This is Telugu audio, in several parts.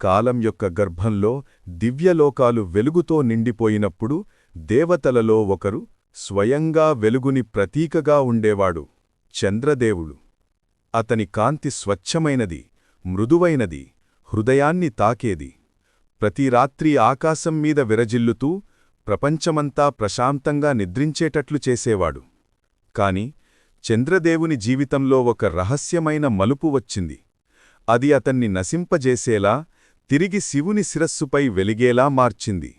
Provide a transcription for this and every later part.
కాలం యొక్క గర్భంలో దివ్యలోకాలు వెలుగుతో నిండిపోయినప్పుడు దేవతలలో ఒకరు స్వయంగా వెలుగుని ప్రతీకగా ఉండేవాడు చంద్రదేవుడు. అతని కాంతి స్వచ్ఛమైనది మృదువైనది హృదయాన్ని తాకేది. ప్రతి రాత్రి ఆకాశం మీద విరజిల్లుతూ ప్రపంచమంతా ప్రశాంతంగా నిద్రించేటట్లు చేసేవాడు. కాని చంద్రదేవుని జీవితంలో ఒక రహస్యమైన మలుపు వచ్చింది. అది అతన్ని నశింపజేసేలా తిరిగి శివుని శిరస్సుపై వెలిగేలా మార్చింది.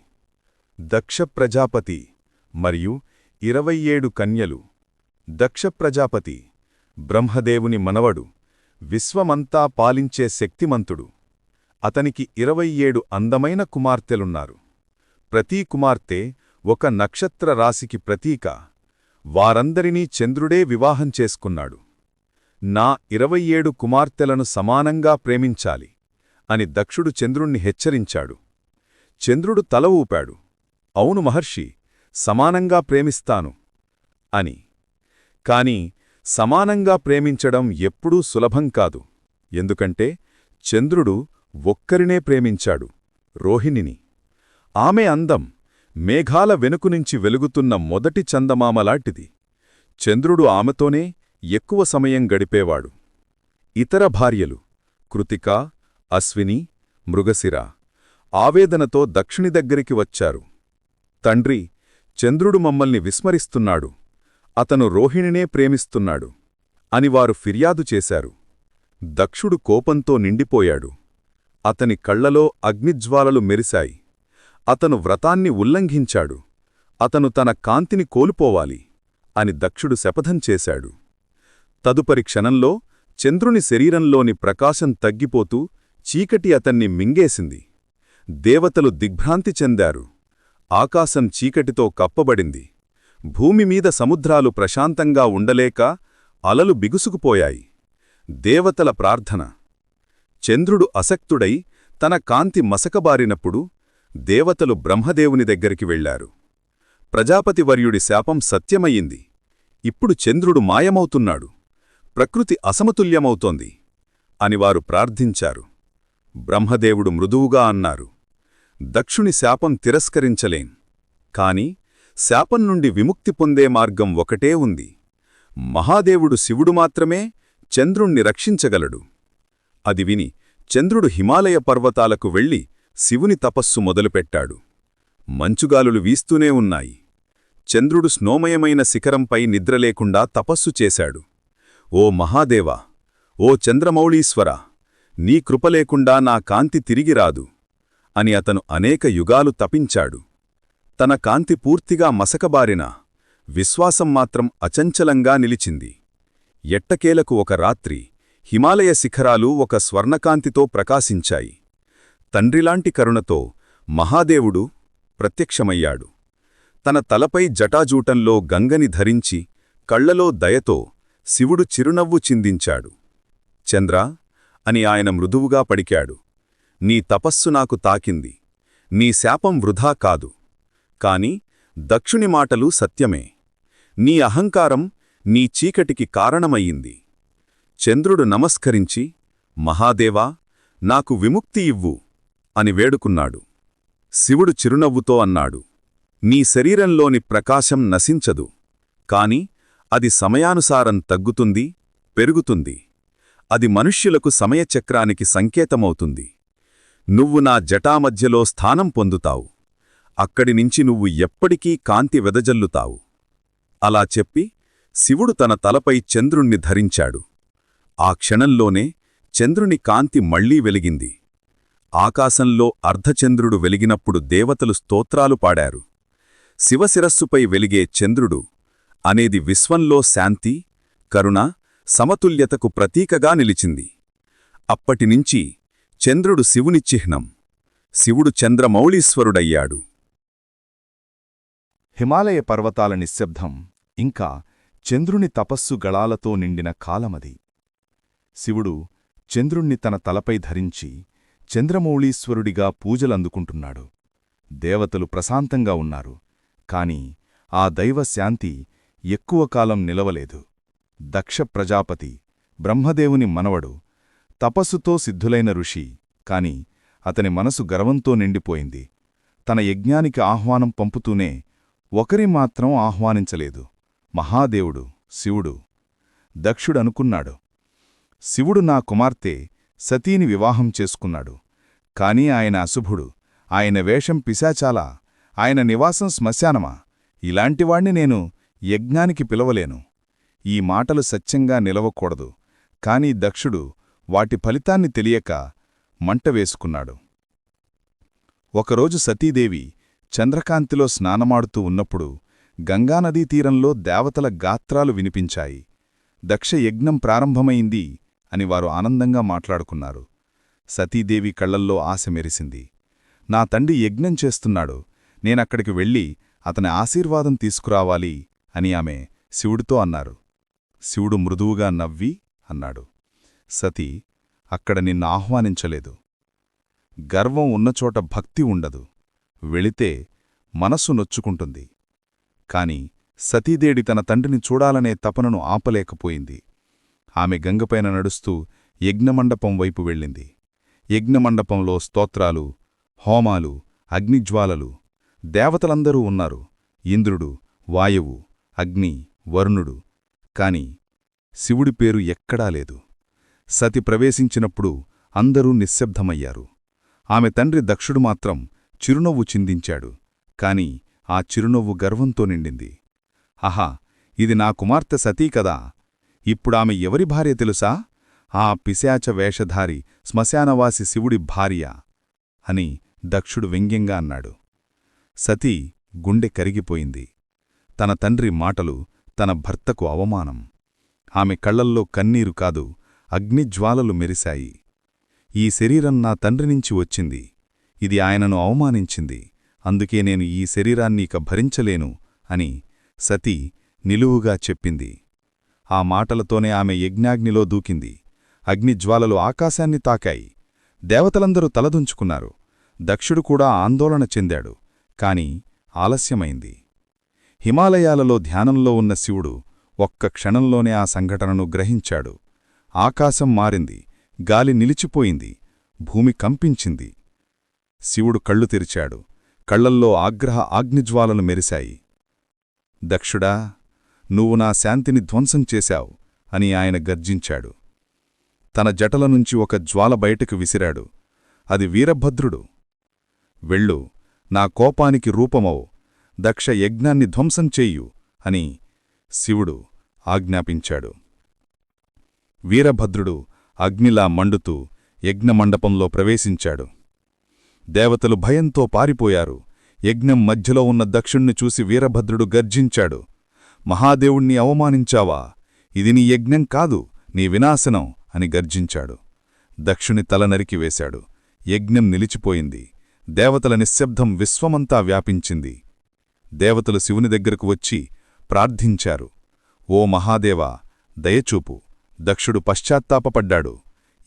దక్ష ప్రజాపతి మరియు ఇరవై ఏడు కన్యలు. దక్ష ప్రజాపతి బ్రహ్మదేవుని మనవడు విశ్వమంతా పాలించే శక్తిమంతుడు. అతనికి ఇరవై ఏడు అందమైన కుమార్తెలున్నారు. ప్రతి కుమార్తె ఒక నక్షత్ర రాశికి ప్రతీక. వారందరినీ చంద్రుడే వివాహం చేసుకున్నాడు. నా ఇరవై ఏడు కుమార్తెలను సమానంగా ప్రేమించాలి. అని దక్షుడు చంద్రుణ్ణి హెచ్చరించాడు. చంద్రుడు తల ఊపాడు. అవును మహర్షి సమానంగా ప్రేమిస్తాను అని. కాని సమానంగా ప్రేమించడం ఎప్పుడూ సులభం కాదు. ఎందుకంటే చంద్రుడు ఒక్కరినే ప్రేమించాడు రోహిణిని. ఆమె అందం మేఘాల వెనుకునుంచి వెలుగుతున్న మొదటి చందమామలాంటిది. చంద్రుడు ఆమెతోనే ఎక్కువ సమయం గడిపేవాడు. ఇతర భార్యలు కృతికా అశ్విని మృగశిర ఆవేదనతో దక్షిణి దగ్గరికి వచ్చారు. తండ్రి చంద్రుడు మమ్మల్ని విస్మరిస్తున్నాడు. అతను రోహిణినే ప్రేమిస్తున్నాడు అని వారు ఫిర్యాదు చేశారు. దక్షుడు కోపంతో నిండిపోయాడు. అతని కళ్ళలో అగ్నిజ్వాలలు మెరిశాయి. అతను వ్రతాన్ని ఉల్లంఘించాడు. అతను తన కాంతిని కోల్పోవాలి అని దక్షుడు శపథం చేశాడు. తదుపరి క్షణంలో చంద్రుని శరీరంలోని ప్రకాశం తగ్గిపోతూ చీకటి అతన్ని మింగేసింది. దేవతలు దిగ్భ్రాంతి చెందారు. ఆకాశం చీకటితో కప్పబడింది. భూమిమీద సముద్రాలు ప్రశాంతంగా ఉండలేక అలలు బిగుసుకుపోయాయి. దేవతల ప్రార్థన. చంద్రుడు అసక్తుడై తన కాంతి మసకబారినప్పుడు దేవతలు బ్రహ్మదేవుని దగ్గరికి వెళ్ళారు ప్రజాపతివర్యుడి శాపం సత్యమయ్యింది. ఇప్పుడు చంద్రుడు మాయమవుతున్నాడు. ప్రకృతి అసమతుల్యమవుతోంది. అని వారు ప్రార్థించారు. బ్రహ్మదేవుడు మృదువుగా అన్నారు దక్షుని శాపం తిరస్కరించలేం. కాని శాపం నుండి విముక్తి పొందే మార్గం ఒకటే ఉంది. మహాదేవుడు శివుడు మాత్రమే చంద్రుణ్ణి రక్షించగలడు. అది విని చంద్రుడు హిమాలయ పర్వతాలకు వెళ్ళి శివుని తపస్సు మొదలుపెట్టాడు. మంచుగాలులు వీస్తూనే ఉన్నాయి. చంద్రుడు స్నోమయమైన శిఖరంపై నిద్రలేకుండా తపస్సు చేశాడు. ఓ మహాదేవా! ఓ చంద్రమౌళీశ్వరా! నీ కృపలేకుండా నా కాంతి తిరిగిరాదు అని అతను అనేక యుగాలు తపించాడు. తన కాంతి పూర్తిగా మసకబారిన విశ్వాసం మాత్రం అచంచలంగా నిలిచింది. ఎట్టకేలకు ఒక రాత్రి హిమాలయ శిఖరాలు ఒక స్వర్ణకాంతితో ప్రకాశించాయి. తండ్రిలాంటి కరుణతో మహాదేవుడు ప్రత్యక్షమయ్యాడు. తన తలపై జటాజూటంలో గంగని ధరించి కళ్ళలో దయతో శివుడు చిరునవ్వు చిందించాడు. చంద్రా అని ఆయన మృదువుగా పడికాడు నీ తపస్సు నాకు తాకింది. నీ శాపం వృధా కాదు. కాని దక్షుని మాటలు సత్యమే. నీ అహంకారం నీ చీకటికి కారణమయ్యింది. చంద్రుడు నమస్కరించి మహాదేవా నాకు విముక్తి ఇవ్వు అని వేడుకున్నాడు. శివుడు చిరునవ్వుతో అన్నాడు నీ శరీరంలోని ప్రకాశం నశించదు. కాని అది సమయానుసారం తగ్గుతుంది పెరుగుతుంది. అది మనుష్యులకు సమయచక్రానికి సంకేతమవుతుంది. నువ్వు నా జటామధ్యలో స్థానం పొందుతావు. అక్కడి నుంచి నువ్వు ఎప్పటికీ కాంతి వెదజల్లుతావు. అలా చెప్పి శివుడు తన తలపై చంద్రుణ్ణి ధరించాడు. ఆ క్షణంలోనే చంద్రుని కాంతి మళ్ళీ వెలిగింది. ఆకాశంలో అర్ధచంద్రుడు వెలిగినప్పుడు దేవతలు స్తోత్రాలు పాడారు. శివశిరస్సుపై వెలిగే చంద్రుడు అనేది విశ్వంలో శాంతి కరుణ సమతుల్యతకు ప్రతీకగా నిలిచింది. అప్పటినుంచి చంద్రుడు శివుని చిహ్నం. శివుడు చంద్రమౌళీశ్వరుడయ్యాడు. హిమాలయ పర్వతాల నిశ్శబ్దం ఇంకా చంద్రుని తపస్సు గళాలతో నిండిన కాలమది. శివుడు చంద్రుణ్ణి తన తలపై ధరించి చంద్రమౌళీశ్వరుడిగా పూజలందుకుంటున్నాడు. దేవతలు ప్రశాంతంగా ఉన్నారు. కాని ఆ దైవశాంతి ఎక్కువ కాలం నిలవలేదు. దక్ష ప్రజాపతి బ్రహ్మదేవుని మనవడు తపస్సుతో సిద్ధులైన ఋషి కాని అతని మనసు గర్వంతో నిండిపోయింది. తన యజ్ఞానికి ఆహ్వానం పంపుతూనే ఒకరి మాత్రం ఆహ్వానించలేదు. మహాదేవుడు శివుడు దక్షుడనుకున్నాడు. శివుడు నా కుమార్తె సతీని వివాహం చేసుకున్నాడు. కాని ఆయన అశుభుడు ఆయన వేషం పిశాచాలా ఆయన నివాసం శ్మశానమా? ఇలాంటివాణ్ణి నేను యజ్ఞానికి పిలవలేను. ఈ మాటలు సత్యంగా నిలవకూడదు. కాని దక్షుడు వాటి ఫలితాన్ని తెలియక మంట వేసుకున్నాడు. ఒకరోజు సతీదేవి చంద్రకాంతిలో స్నానమాడుతూ ఉన్నప్పుడు గంగానదీ తీరంలో దేవతల గాత్రాలు వినిపించాయి. దక్ష యజ్ఞం ప్రారంభమైంది అని వారు ఆనందంగా మాట్లాడుకున్నారు. సతీదేవి కళ్ళల్లో ఆశ మెరిసింది. నా తండ్రి యజ్ఞం చేస్తున్నాడు. నేనక్కడికి వెళ్ళి అతని ఆశీర్వాదం తీసుకురావాలి అని ఆమె శివుడితో అన్నారు. శివుడు మృదువుగా నవ్వి అన్నాడు. సతీ అక్కడ నిన్ను ఆహ్వానించలేదు. గర్వం ఉన్నచోట భక్తి ఉండదు. వెళితే మనస్సు నొచ్చుకుంటుంది. కాని సతీదేడి తన తండ్రిని చూడాలనే తపనను ఆపలేకపోయింది. ఆమె గంగపైన నడుస్తూ యజ్ఞమండపం వైపు వెళ్ళింది. యజ్ఞమండపంలో స్తోత్రాలు హోమాలు అగ్నిజ్వాలలు. దేవతలందరూ ఉన్నారు. ఇంద్రుడు వాయువు అగ్ని వరుణుడు. కాని శివుడి పేరు ఎక్కడా లేదు. సతి ప్రవేశించినప్పుడు అందరూ నిశ్శబ్దమయ్యారు. ఆమె తండ్రి దక్షుడు మాత్రం చిరునవ్వు చిందించాడు. కాని ఆ చిరునవ్వు గర్వంతో నిండింది. ఆహా ఇది నా కుమార్తె సతీ కదా? ఇప్పుడామె ఎవరి భార్య తెలుసా? ఆ పిశాచ వేషధారి శ్మశానవాసి శివుడి భార్య అని దక్షుడు వ్యంగ్యంగా అన్నాడు. సతీ గుండె కరిగిపోయింది. తన తండ్రి మాటలు తన భర్తకు అవమానం. ఆమె కళ్ళల్లో కన్నీరు కాదు అగ్నిజ్వాలలు మెరిశాయి. ఈ శరీరం నా తండ్రినించి వచ్చింది. ఇది ఆయనను అవమానించింది. అందుకే నేను ఈ శరీరాన్ని ఇక భరించలేను అని సతీ నిలువుగా చెప్పింది. ఆ మాటలతోనే ఆమె యజ్ఞాగ్నిలో దూకింది. అగ్నిజ్వాలలు ఆకాశాన్ని తాకాయి. దేవతలందరూ తలదుంచుకున్నారు. దక్షుడు కూడా ఆందోళన చెందాడు. కాని ఆలస్యమైంది. హిమాలయాలలో ధ్యానంలో ఉన్న శివుడు ఒక్క క్షణంలోనే ఆ సంఘటనను గ్రహించాడు. ఆకాశం మారింది గాలి నిలిచిపోయింది భూమి కంపించింది. శివుడు కళ్ళు తెరిచాడు కళ్ళల్లో ఆగ్రహ ఆగ్నిజ్వాలలు మెరిశాయి. దక్షుడా నువ్వు నా శాంతిని ధ్వంసం చేశావు అని ఆయన గర్జించాడు. తన జటల నుంచి ఒక జ్వాల బయటకు విసిరాడు. అది వీరభద్రుడు. వెళ్ళు నా కోపానికి రూపమవు. దక్ష యజ్ఞాన్ని ధ్వంసం చెయ్యు అని శివుడు ఆజ్ఞాపించాడు. వీరభద్రుడు అగ్నిలా మండుతూ యజ్ఞమండపంలో ప్రవేశించాడు. దేవతలు భయంతో పారిపోయారు. యజ్ఞం మధ్యలో ఉన్న దక్షుణ్ణి చూసి వీరభద్రుడు గర్జించాడు. మహాదేవుణ్ణి అవమానించావా? ఇది నీ యజ్ఞం కాదు నీ వినాశనం అని గర్జించాడు. దక్షుని తల నరికివేశాడు యజ్ఞం నిలిచిపోయింది. దేవతల నిశ్శబ్దం విశ్వమంతా వ్యాపించింది. దేవతలు శివుని దగ్గరకు వచ్చి ప్రార్థించారు. ఓ మహాదేవా దయచూపు. దక్షుడు పశ్చాత్తాపపడ్డాడు.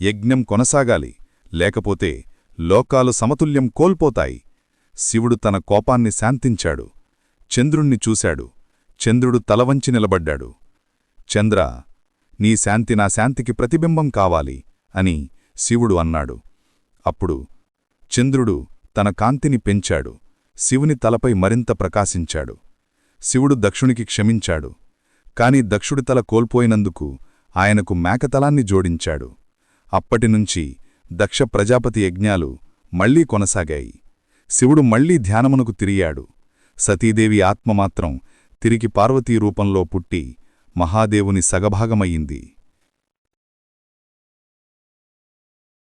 యజ్ఞం కొనసాగాలి. లేకపోతే లోకాలు సమతుల్యం కోల్పోతాయి. శివుడు తన కోపాన్ని శాంతించాడు. చంద్రుణ్ణి చూశాడు. చంద్రుడు తలవంచి నిలబడ్డాడు. చంద్ర నీ శాంతి నా శాంతికి ప్రతిబింబం కావాలి అని శివుడు అన్నాడు. అప్పుడు చంద్రుడు తన కాంతిని పెంచాడు. శివుని తలపై మరింత ప్రకాశించాడు. శివుడు దక్షునికి క్షమించాడు. కాని దక్షుడి తల కోల్పోయినందుకు ఆయనకు మేకతలాన్ని జోడించాడు. అప్పటినుంచి దక్ష ప్రజాపతి యజ్ఞాలు మళ్ళీ కొనసాగాయి. శివుడు మళ్ళీ ధ్యానమునకు తిరిగాడు. సతీదేవి ఆత్మమాత్రం తిరిగి పార్వతీ రూపంలో పుట్టి మహాదేవుని సగభాగమయ్యింది.